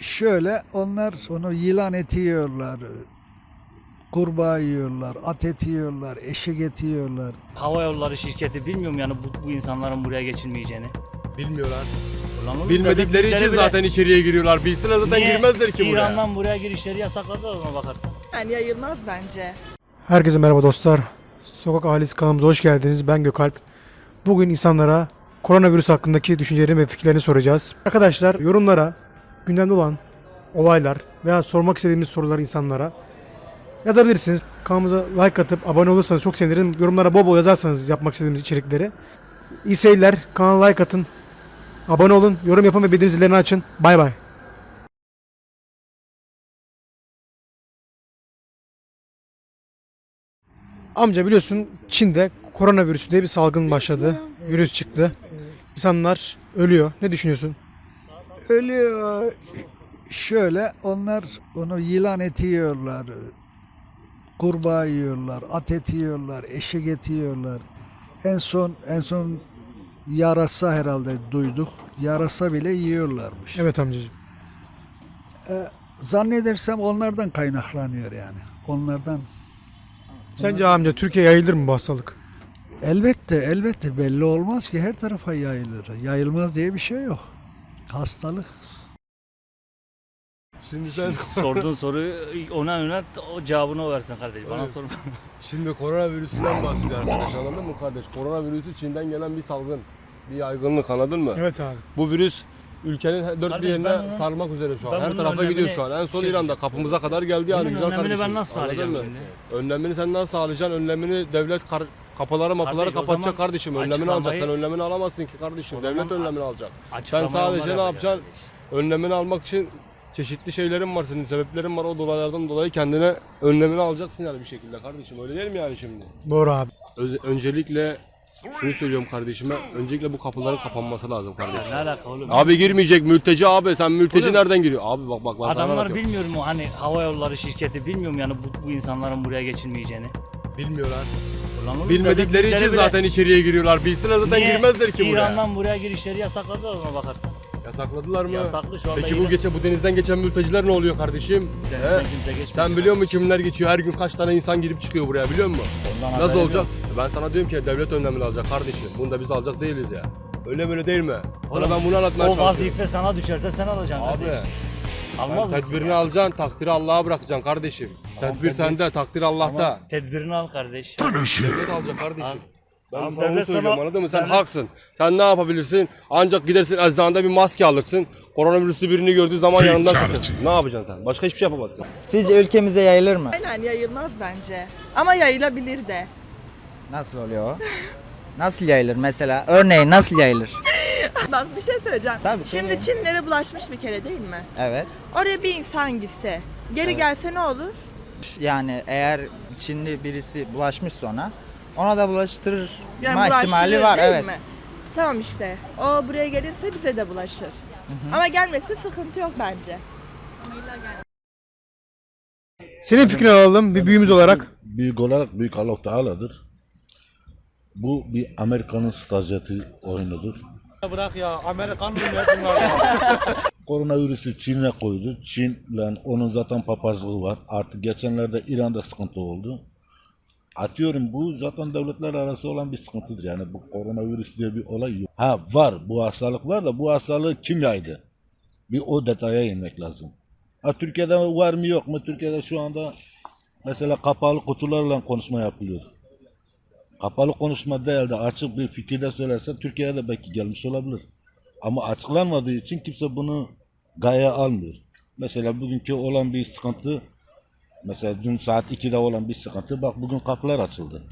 Şöyle onlar onu yılan eti yiyorlar. Kurbağa yiyorlar, at eti yiyorlar, eşek eti yiyorlar. Hava yolları şirketi bilmiyorum yani bu, bu insanların buraya geçilmeyeceğini. Bilmiyorlar. Ulan oğlum, Bilmedikleri devletleri için bile- zaten içeriye giriyorlar. Bilseler zaten Niye girmezler ki buraya. İran'dan buraya girişleri yasakladılar ona bakarsan. Yani yayılmaz bence. Herkese merhaba dostlar. Sokak Ailesi kanalımıza hoş geldiniz. Ben Gökalp. Bugün insanlara koronavirüs hakkındaki düşüncelerini ve fikirlerini soracağız. Arkadaşlar yorumlara gündemde olan olaylar veya sormak istediğimiz soruları insanlara yazabilirsiniz. Kanalımıza like atıp abone olursanız çok sevinirim. Yorumlara bol bol yazarsanız yapmak istediğimiz içerikleri. İyi seyirler. Kanala like atın. Abone olun. Yorum yapın ve bildirim zillerini açın. Bay bay. Amca biliyorsun Çin'de koronavirüs diye bir salgın başladı. Virüs çıktı. İnsanlar ölüyor. Ne düşünüyorsun? Ölüyor. Şöyle onlar onu yılan eti yiyorlar. Kurbağa yiyorlar, at eti yiyorlar, eşek eti yiyorlar. En son en son yarasa herhalde duyduk. Yarasa bile yiyorlarmış. Evet amcacığım. Zannedersem onlardan kaynaklanıyor yani. Onlardan Sence amca Türkiye yayılır mı bu hastalık? elbette elbette belli olmaz ki her tarafa yayılır. Yayılmaz diye bir şey yok. Hastalık Şimdi sen Sorduğun soruyu ona yönelt o cevabını o versin kardeş. Bana sor. şimdi koronavirüsünden bahsediyor arkadaş anladın mı kardeş? Koronavirüsü Çin'den gelen bir salgın. Bir yaygınlık anladın mı? Evet abi. Bu virüs ülkenin dört bir Kardeş, yerine ben bunu- sarmak üzere şu an. Her bunun tarafa önlemini- gidiyor şu an. En son şey- İran'da kapımıza kadar geldi yani Bunun güzel önlemini kardeşim. ben nasıl Anladın sağlayacağım mı? şimdi? Önlemini sen nasıl sağlayacaksın? Önlemini devlet kar- kapıları mapıları Kardeş, o kapatacak zaman kardeşim. Önlemini alacak. Sen açıklamayı- önlemini alamazsın ki kardeşim. O Devlet önlemini alacak. Sen Açıklamayı sadece ne yapacak yapacaksın? Önlemini almak için çeşitli şeylerin var senin sebeplerin var o dolaylardan dolayı kendine önlemini alacaksın yani bir şekilde kardeşim öyle değil mi yani şimdi? Doğru abi. Öz- öncelikle şunu söylüyorum kardeşime öncelikle bu kapıların kapanması lazım kardeşim. Ne alaka oğlum? Abi girmeyecek mülteci abi sen mülteci Oğlum, nereden giriyor? Abi bak bak ben sana Adamlar anlatıyorum. bilmiyorum mu hani hava yolları şirketi bilmiyorum yani bu, bu insanların buraya geçilmeyeceğini. Bilmiyorlar. Oğlum, Bilmedikleri için bile- zaten içeriye giriyorlar. Bilseler zaten Niye girmezler ki buraya. İran'dan buraya girişleri yasakladılar ona bakarsan. Yasakladılar mı? Yasaklı şu anda Peki bu geçe bu denizden geçen mülteciler ne oluyor kardeşim? Denizden kimse geçmiyor. Sen biliyor musun kimler geçiyor? Her gün kaç tane insan girip çıkıyor buraya biliyor musun? Ondan Nasıl haberim olacak? Ben sana diyorum ki devlet önlemini alacak kardeşim. Bunu da biz alacak değiliz ya. Öyle böyle değil mi? Sana ben bunu anlatmaya O çalışıyorum. vazife sana düşerse sen alacaksın Abi. kardeş. Sen Almaz mısın? tedbirini alacaksın, takdiri Allah'a bırakacaksın kardeşim. Tedbir tedbir- sende, takdir Allah'ta. Tedbirini al kardeş. Devlet alacak kardeşim. Ben Tamam, sana onu devlet söylüyorum sana- anladın mı? Sen devlet- haksın. Sen ne yapabilirsin? Ancak gidersin eczanede bir maske alırsın. Koronavirüslü birini gördüğü zaman yanından kaçarsın. Ne yapacaksın sen? Başka hiçbir şey yapamazsın. Sizce ülkemize yayılır mı? Aynen yayılmaz bence. Ama yayılabilir de. Nasıl oluyor o? Nasıl yayılır mesela? Örneğin nasıl yayılır? Bak bir şey söyleyeceğim. Tabii, Şimdi tabii. Çinlere bulaşmış bir kere değil mi? Evet. Oraya bir insan gitse, geri gelse ne olur? Yani eğer Çinli birisi bulaşmışsa ona, ona da bulaştırma Yani ihtimali var. değil Evet. mi? Tamam işte. O buraya gelirse bize de bulaşır. Ama gelmesi sıkıntı yok bence. Senin fikrini alalım bir büyüğümüz olarak. büyük olarak büyük Allah Teala'dır. Bu bir Amerika'nın stratejisi oyunudur. Bırak ya Amerikan millet bunlar. Koronavirüsü Çin'e koydu. Çin'le onun zaten papazlığı var. Artık geçenlerde İran'da sıkıntı oldu. Atıyorum bu zaten devletler arası olan bir sıkıntıdır. Yani bu koronavirüs diye bir olay yok. Ha var bu hastalık var da bu hastalığı kim yaydı? Bir o detaya inmek lazım. Ha Türkiye'de var mı yok mu? Türkiye'de şu anda mesela kapalı kutularla konuşma yapılıyor. Kapalı konuşma değil de açık bir fikirde söylerse Türkiye'ye de belki gelmiş olabilir. Ama açıklanmadığı için kimse bunu gaye almıyor. Mesela bugünkü olan bir sıkıntı, mesela dün saat 2'de olan bir sıkıntı, bak bugün kapılar açıldı.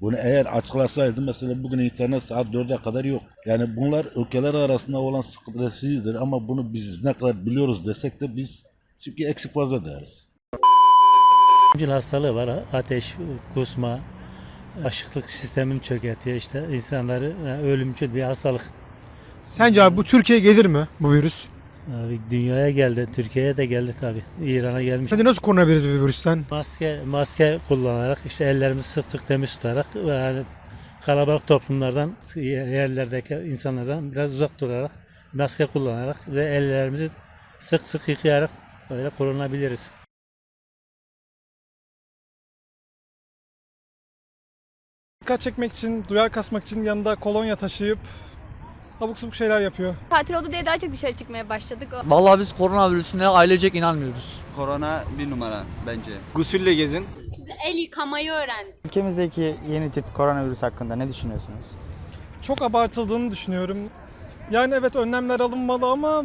Bunu eğer açıklasaydı mesela bugün internet saat 4'e kadar yok. Yani bunlar ülkeler arasında olan sıkıntısıdır ama bunu biz ne kadar biliyoruz desek de biz çünkü eksik fazla deriz. Hastalığı var. Ateş, kusma, aşıklık sistemini çökertiyor. işte insanları yani ölümcül bir hastalık. Sence abi bu Türkiye'ye gelir mi bu virüs? Abi dünyaya geldi, Türkiye'ye de geldi tabii. İran'a gelmiş. Sence nasıl korunabiliriz bu virüsten? Maske maske kullanarak, işte ellerimizi sık sık temiz tutarak ve yani kalabalık toplumlardan, yerlerdeki insanlardan biraz uzak durarak, maske kullanarak ve ellerimizi sık sık yıkayarak öyle korunabiliriz. Dikkat çekmek için, duyar kasmak için yanında kolonya taşıyıp abuk subuk şeyler yapıyor. Tatil oldu diye daha çok dışarı çıkmaya başladık. Vallahi biz koronavirüsüne ailecek inanmıyoruz. Korona bir numara bence. Gusülle gezin. El yıkamayı öğrendik. Ülkemizdeki yeni tip koronavirüs hakkında ne düşünüyorsunuz? Çok abartıldığını düşünüyorum. Yani evet önlemler alınmalı ama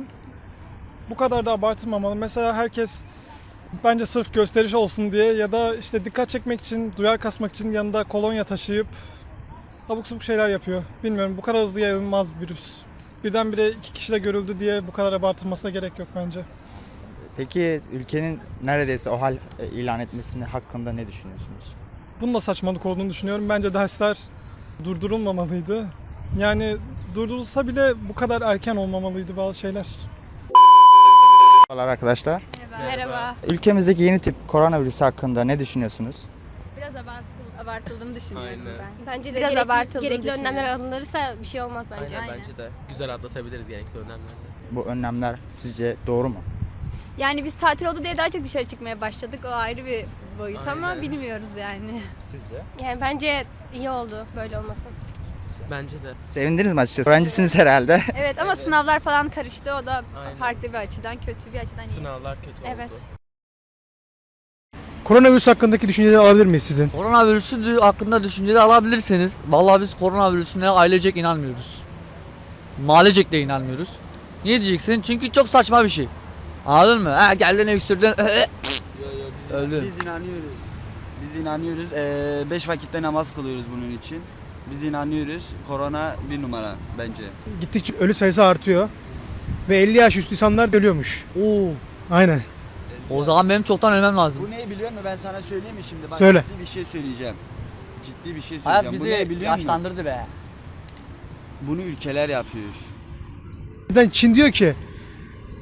bu kadar da abartılmamalı. Mesela herkes bence sırf gösteriş olsun diye ya da işte dikkat çekmek için, duyar kasmak için yanında kolonya taşıyıp abuk subuk şeyler yapıyor. Bilmiyorum bu kadar hızlı yayılmaz virüs. Birdenbire iki kişide görüldü diye bu kadar abartılmasına gerek yok bence. Peki ülkenin neredeyse o hal e, ilan etmesini hakkında ne düşünüyorsunuz? Bunun da saçmalık olduğunu düşünüyorum. Bence dersler durdurulmamalıydı. Yani durdurulsa bile bu kadar erken olmamalıydı bazı şeyler. Merhabalar arkadaşlar. Merhaba. Ülkemizdeki yeni tip koronavirüsü hakkında ne düşünüyorsunuz? Biraz abartıl, abartıldığını düşünüyorum ben. Bence de Biraz gerekli, abartıldığını gerekli düşünüyorum. önlemler alınırsa bir şey olmaz bence. Aynen. Bence de güzel atlatabiliriz gerekli önlemlerle. Bu önlemler sizce doğru mu? Yani biz tatil oldu diye daha çok dışarı çıkmaya başladık. O ayrı bir boyut ama Aynen. bilmiyoruz yani. Sizce? Yani bence iyi oldu böyle olması. Bence de. Sevindiniz mi açıkçası? Öğrencisiniz herhalde. Evet ama sınavlar falan karıştı. O da Aynen. farklı bir açıdan, kötü bir açıdan iyi. Sınavlar kötü oldu. Evet. Koronavirüs hakkındaki düşünceleri alabilir miyiz sizin? Koronavirüsü dü- hakkında düşünceleri alabilirsiniz. Vallahi biz koronavirüsüne ailecek inanmıyoruz. Mahallecek de inanmıyoruz. Niye diyeceksin? Çünkü çok saçma bir şey. Anladın mı? Ha geldin öksürdün. Öldü. Biz inanıyoruz. Biz inanıyoruz. Ee, beş vakitte namaz kılıyoruz bunun için. Biz inanıyoruz. Korona bir numara bence. Gittikçe ölü sayısı artıyor. Ve 50 yaş üstü insanlar ölüyormuş. Oo. Aynen. O zaman benim çoktan ölmem lazım. Bu neyi biliyor musun? Ben sana söyleyeyim mi şimdi? Bak Söyle. ciddi bir şey söyleyeceğim. Ciddi bir şey Hayat söyleyeceğim. Bu ne bizi biliyor musun? yaşlandırdı be. Bunu ülkeler yapıyor. Çin diyor ki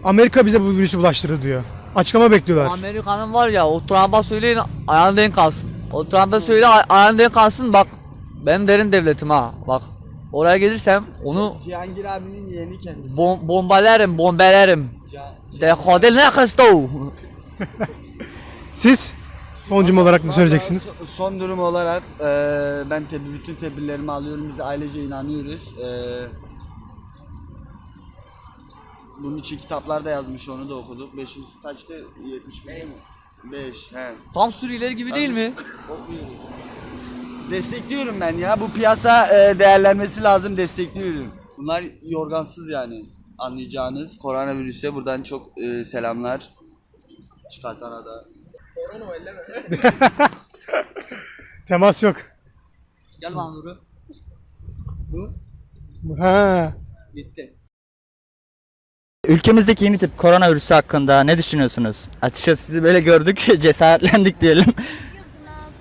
Amerika bize bu virüsü bulaştırdı diyor. Açıklama bekliyorlar. Amerika'nın var ya o Trump'a söyleyin ayağın denk kalsın. O Trump'a söyle ay- ayağın denk kalsın bak. Benim derin devletim ha. Bak oraya gelirsem onu Cihangir abinin yeğeni kendisi. bom bombalarım bombalarım. De hodel ne kıstı Siz son cümle olarak ne söyleyeceksiniz? Son, son durum olarak e, ben tabi bütün tedbirlerimi alıyorum. Biz ailece inanıyoruz. E, bunun için kitaplarda yazmış onu da okuduk. 500 kaçtı? 71 mi? 5 he. Tam Suriyeliler gibi değil mi? Okuyoruz. Destekliyorum ben ya. Bu piyasa e, değerlenmesi lazım. Destekliyorum. Bunlar yorgansız yani. Anlayacağınız koronavirüse buradan çok e, selamlar. Çıkartana da. Temas yok. Gel bana Nuri. Ha. Ülkemizdeki yeni tip koronavirüsü hakkında ne düşünüyorsunuz? Açıkçası sizi böyle gördük, cesaretlendik diyelim.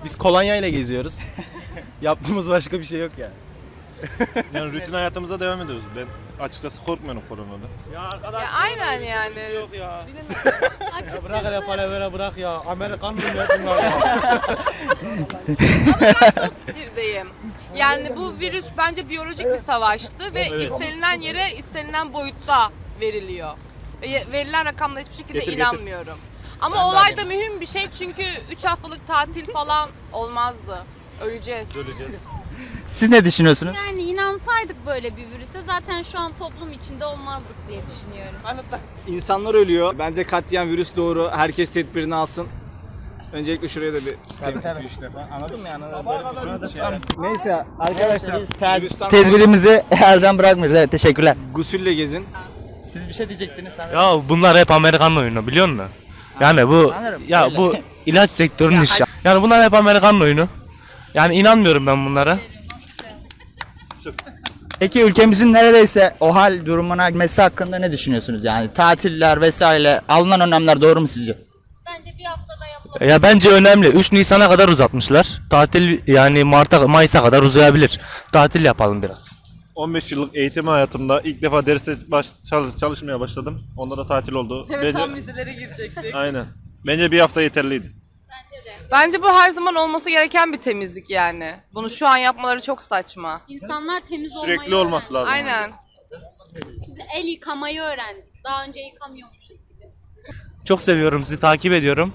Biz kolonya ile geziyoruz. Yaptığımız başka bir şey yok yani. yani rutin hayatımıza devam ediyoruz. Ben açıkçası korkmuyorum koronadan. Ya arkadaş. Ya aynen yani. Yok ya. Açıkçası Bırak hele palavra bırak ya. Amerikan millet bunlar ya. fikirdeyim. Yani bu virüs bence biyolojik bir savaştı ve Evet. istenilen yere istenilen boyutta veriliyor. Ve Verilen rakamlara hiçbir şekilde Getir, getir. inanmıyorum. Ama olay da mühim bir şey çünkü 3 haftalık tatil falan olmazdı. Öleceğiz. Öleceğiz. Siz ne düşünüyorsunuz? yani inansaydık böyle bir virüse zaten şu an toplum içinde olmazdık diye düşünüyorum. İnsanlar ölüyor. Bence katliam virüs doğru. Herkes tedbirini alsın. Öncelikle şuraya da bir sıkayım. tabii. Üç defa. Anladın mı yani? Böyle bir şey. Neyse arkadaşlar. virüsten Tedbirimizi elden bırakmıyoruz. Evet teşekkürler. Gusülle gezin. Siz bir şey diyecektiniz sanırım. Ya bunlar hep Amerikan oyunu biliyor musun? Yani bu Sanırım, ya öyle. bu ilaç sektörünün işi. Yani bunlar hep Amerikan oyunu. Yani inanmıyorum ben bunlara. Peki ülkemizin neredeyse o hal durumuna girmesi hakkında ne düşünüyorsunuz? Yani tatiller vesaire alınan önlemler doğru mu sizce? Bence bir haftada yapılabilir. Ya bence önemli. 3 Nisan'a kadar uzatmışlar. Tatil yani Mart'a Mayıs'a kadar uzayabilir. Tatil yapalım biraz. 15 yıllık eğitim hayatımda ilk defa derse baş, çalış- çalışmaya başladım. Onda da tatil oldu. Evet Bence- tam vizelere girecektik. Aynen. Bence bir hafta yeterliydi. Bence bu her zaman olması gereken bir temizlik yani. Bunu şu an yapmaları çok saçma. İnsanlar temiz olmayı Sürekli olması lazım. Aynen. Biz el yıkamayı öğrendik. Daha önce yıkamıyormuşuz gibi. Çok seviyorum sizi takip ediyorum.